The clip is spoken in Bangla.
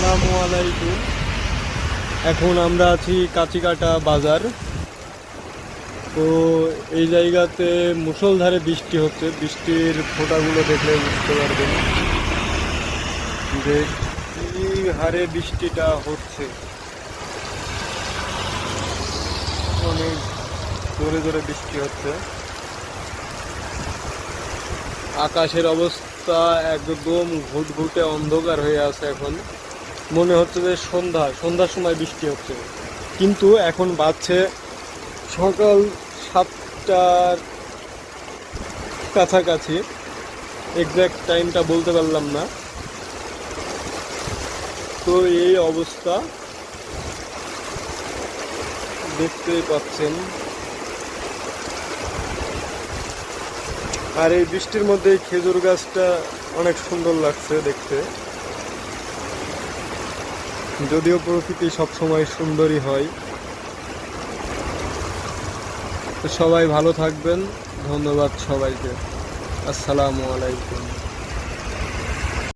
আসসালামু আলাইকুম। এখন আমরা আছি কাচিকাটা বাজার। তো এই জায়গাতে মুষলধারে বৃষ্টি হচ্ছে। বৃষ্টির ফোঁটাগুলো দেখলে বুঝতে পারবেন যে কি হারে বৃষ্টিটা হচ্ছে। অনেক জোরে জোরে বৃষ্টি হচ্ছে। আকাশের অবস্থা একদম ঘুটঘুটে অন্ধকার হয়ে আছে এখন। মনে হচ্ছে যে সন্ধ্যা, সন্ধ্যার সময় বৃষ্টি হচ্ছে। কিন্তু এখন বাজছে সকাল সাতটার কাছাকাছি। এক্স্যাক্ট টাইমটা বলতে পারলাম না। তো এই অবস্থা দেখতেই পাচ্ছেন। আর এই বৃষ্টির মধ্যে খেজুর গাছটা অনেক সুন্দর লাগছে দেখতে। যদিও প্রকৃতি সবসময় সুন্দরী হয়। সবাই ভালো থাকবেন। ধন্যবাদ সবাইকে। আসসালামু আলাইকুম।